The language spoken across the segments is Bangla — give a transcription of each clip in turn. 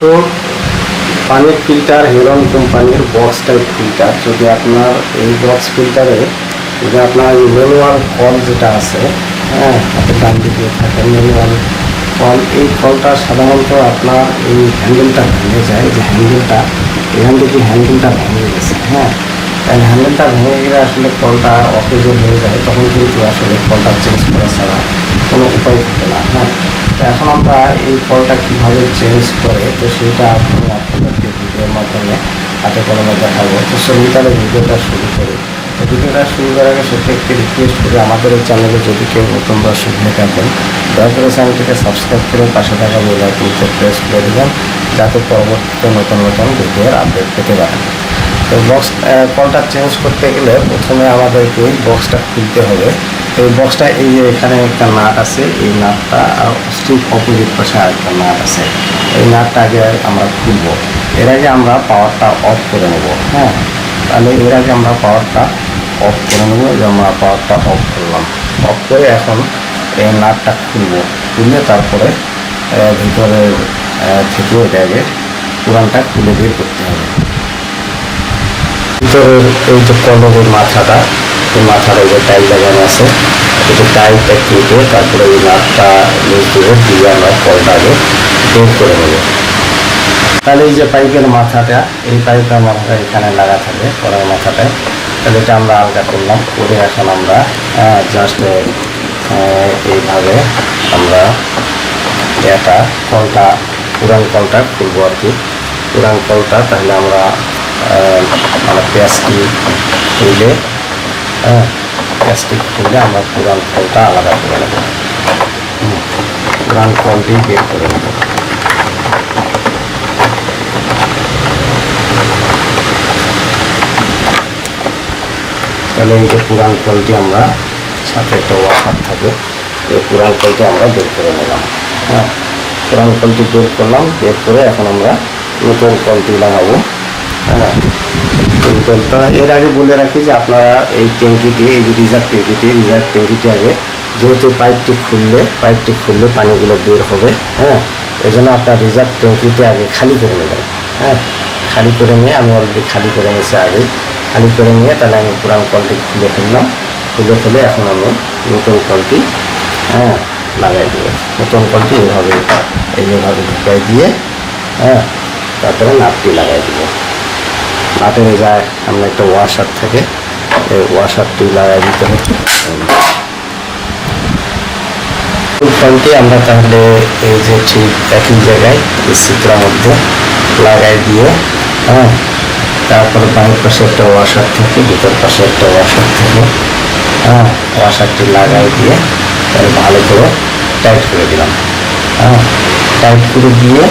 তো পানির ফিল্টার হেরন কোম্পানির বক্স টাইপ ফিল্টার যদি আপনার এই বক্স ফিল্টারে যদি আপনার ম্যানুয়াল কল যেটা আছে হ্যাঁ হাতে ডান দিকে থাকে ম্যানুয়াল কল এই কলটা সাধারণত আপনার এই হ্যান্ডেলটা ভেঙে যায়, যে হ্যান্ডেলটা এখান থেকে হ্যান্ডেলটা ভেঙে গেছে হ্যাঁ। তাই হ্যান্ডেলটা ভেঙে গেলে আসলে কলটা অকেজন হয়ে যায়। তখন কিন্তু আসলে কলটা চেঞ্জ করা ছাড়া কোনো উপায় থাকে না। হ্যাঁ তো এখন আমরা এই কলটা কীভাবে চেঞ্জ করে, তো সেটা আপনি আপনাদেরকে ভিডিওর মাধ্যমে হাতে কলমে দেখাবো। তো সেই তাহলে ভিডিওটা শুরু করি। তো ভিডিওটা শুরু করার আগে সেটা একটি রিকোয়েস্ট করি, আমাদের এই চ্যানেলে যদি কেউ নতুন দর্শক হয়ে থাকেন, দয়া করে চ্যানেলটিকে সাবস্ক্রাইব করে পাশে থাকা বেল আইকনটি প্রেস করে দেবেন, যাতে পরবর্তীতে নতুন নতুন ভিডিওর আপডেট পেতে পারেন। তো বক্স কলটা চেঞ্জ করতে গেলে প্রথমে আমাদেরকে বক্সটা খুলতে হবে। তো এই বক্সটা এই যে এখানে একটা নাট আছে এই নাটটা ঠিক অপোজিট পাশে আরেকটা নাট আছে। এই নাটটা আগে আমরা খুলবো। এর আগে আমরা পাওয়ারটা অফ করে নেব হ্যাঁ? তাহলে এর আগে আমরা পাওয়ারটা অফ করে নেব যে আমরা পাওয়ারটা অফ করলাম। অফ করে এখন এই নাটটা খুলবো। খুললে তারপরে আহ, থেকে এটাকে পুরানটা খুলে বের করতে হবে। ভিতরের এই যে কলমের মাথাটা, এই মাথার এই যে টাইল লাগানো আছে, এই যে টাইলটা কেটে তারপরে এই নাটটা নিচ দিয়ে দিয়ে আমরা কলটাকে বের করে নেব। তাহলে এই যে পাইপের মাথাটা, এই পাইপের মাথাটা এখানে লাগা থাকে কলার মাথাটায়। তাহলে এটা আমরা আলগা করলাম, করে এখন আমরা জাস্ট এইভাবে আমরা এটা কলটা পুরান কলটা খুলবো আর কি। পুরান কলটা তাহলে আমরা মানে প্লাস্টিক খুলে হ্যাঁ প্লাস্টিক খুলে আমরা পুরান কলটা আলাদা করে নেব হুম, পুরান কলটি বের করে নেব তাহলে এই যে পুরান কলটি আমরা সাথে একটা ওয়াশার থাকে এই পুরান কলটি আমরা বের করে নিলাম হ্যাঁ পুরান কলটি বের করলাম বের করে এখন আমরা নতুন কলটি লাগাবো হ্যাঁ কলটা এর আগে বলে রাখি যে আপনারা এই ট্যাঙ্কিটি, এই যে রিজার্ভ ট্যাঙ্কিটি রিজার্ভ ট্যাঙ্কিটি আগে যেহেতু পাইপটি খুললে পাইপটি খুললে পানিগুলো বের হবে হ্যাঁ? এই জন্য আপনার রিজার্ভ ট্যাঙ্কিটি আগে খালি করে নেবেন হ্যাঁ? খালি করে নিয়ে, আমি অলরেডি খালি করে নিয়েছি আগে খালি করে নিয়ে তাহলে আমি পুরান কলটি খুলে ফেললাম। খুলে ফেলে এখন আমি নতুন কলটি হ্যাঁ লাগাই দেবো। নতুন কলটি এইভাবে এইভাবে ঢুকাই দিয়ে হ্যাঁ তারপরে নাপটি লাগাই দেবো। নাটের যায়, আমরা একটা ওয়াশার থাকে এই ওয়াশারটি লাগাই দিতে কলটি আমরা তাহলে এই যে ঠিক একই জায়গায় চিত্রার মধ্যে লাগাই দিয়ে হ্যাঁ? তারপরে বামের পাশে একটা ওয়াশার থেকে, ভিতর পাশে একটা ওয়াশার থাকে হ্যাঁ? ওয়াশারটি লাগাই দিয়ে তাহলে ভালো করে টাইট করে দিলাম হ্যাঁ? টাইট করে দিয়ে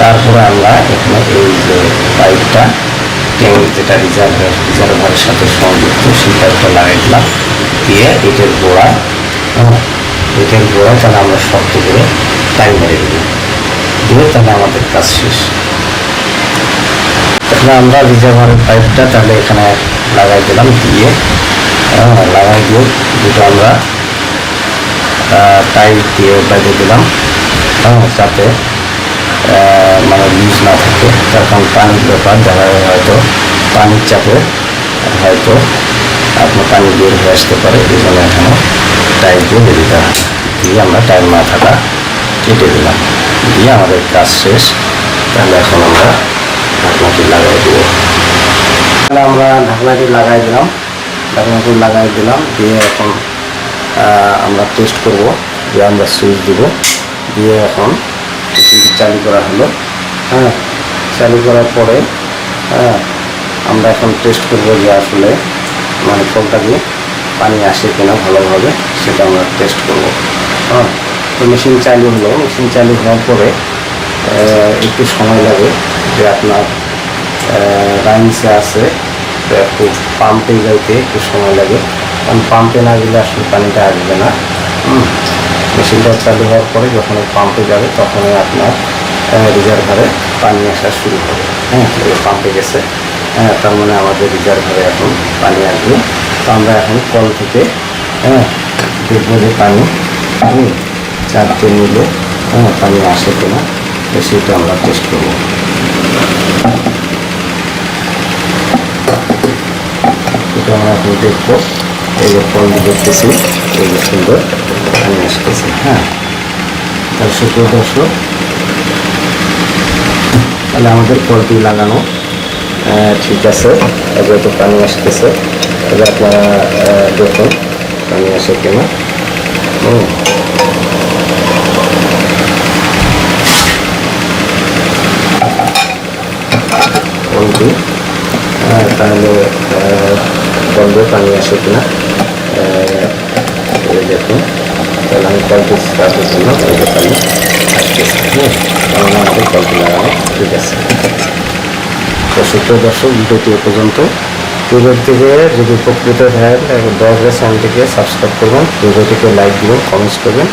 তারপরে আমরা এখানে এই যে পাইপটা ট্যাঙ্ক যেটা রিজার্ভার রিজার্ভারের সাথে সংযুক্ত সেই পাইপটা লাগাই দিলাম। দিয়ে এটার গোড়া হ্যাঁ এটার গোড়া তাহলে আমরা শক্ত করে টাইম মেরে দেবো দিয়ে তাহলে আমাদের কাজ শেষ। তাহলে আমরা রিজার্ভারের পাইপটা তাহলে এখানে লাগাই দিলাম। দিয়ে হ্যাঁ, লাগাই দিয়ে দুটো আমরা টাইট দিয়ে বেঁধে দিলাম। হ্যাঁ যাতে মানে লিজ না থাকে। তার কারণ পানির ব্যাপার দেখা যায় হয়তো, পানির চাপে হয়তো আপনার পানি বের হয়ে আসতে পারে। এই জন্য এখানে টাইট দিয়ে বেঁধে দিতে দিয়ে আমরা টাইম মাথাটা কেটে দিলাম। দিয়ে আমাদের কাজ শেষ। তাহলে এখন আমরা ঢাকনাটি লাগাই দেবো। তাহলে আমরা ঢাকনাটি লাগাই দিলাম। ঢাকনাটি লাগাই দিলাম। দিয়ে এখন আমরা টেস্ট করব। যে আমরা সুইচ দিব। দিয়ে এখন চালু করা হলো। হ্যাঁ চালু করার পরে হ্যাঁ আমরা এখন টেস্ট করব যে আসলে মানে দিয়ে পানি আসে কিনা ভালোভাবে, সেটা আমরা টেস্ট করব। হ্যাঁ তো মেশিন চালু হলো। মেশিন চালু হওয়ার পরে একটু সময় লাগে যে আপনার রাইন্সে আছে একটু পাম্পে যাইতে একটু সময় লাগে। কারণ পাম্পে না গেলে আসলে পানিটা আসবে না। মেশিনটা চালু হওয়ার পরে যখন পাম্পে যাবে তখনই আপনার রিজার্ভারে পানি আসা শুরু হবে। হ্যাঁ পাম্পে গেছে। হ্যাঁ তার মানে আমাদের রিজার্ভারে এখন পানি আসবে। তো আমরা এখন কল থেকে হ্যাঁ দেখব যে পানি হুম, চারটে নিলে হ্যাঁ পানি আসে কিনা সেটা আমরা টেস্ট করব। এটা আমরা এখন দেখব। এই যে ফল দেখতেছি এই যে সুন্দর। পানি আসতেছে হ্যাঁ। সুপ্রিয় দর্শক তাহলে আমাদের কলটি লাগানো ঠিক আছে। যেহেতু পানি আসতেছে। তাহলে আপনারা দেখুন পানি আসে কিনা। হুম। আহ, তাহলে বন্ধ পানি আসে কিনা। দেখুন তাহলে জন্য লাগানো ঠিক আছে তো সুপ্রিয় দর্শক ভিডিওটি পর্যন্ত ভিডিওর থেকে যদি উপকৃত হয় দশ হাজার চ্যানেলটিকে সাবস্ক্রাইব করবেন ভিডিওটিকে লাইক দিবেন কমেন্টস করবেন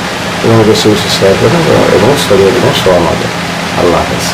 এবং বেশি বেশি শেয়ার করবেন এবং- ছড়িয়ে দেবেন সবার মাঝে আল্লাহ হাফেজ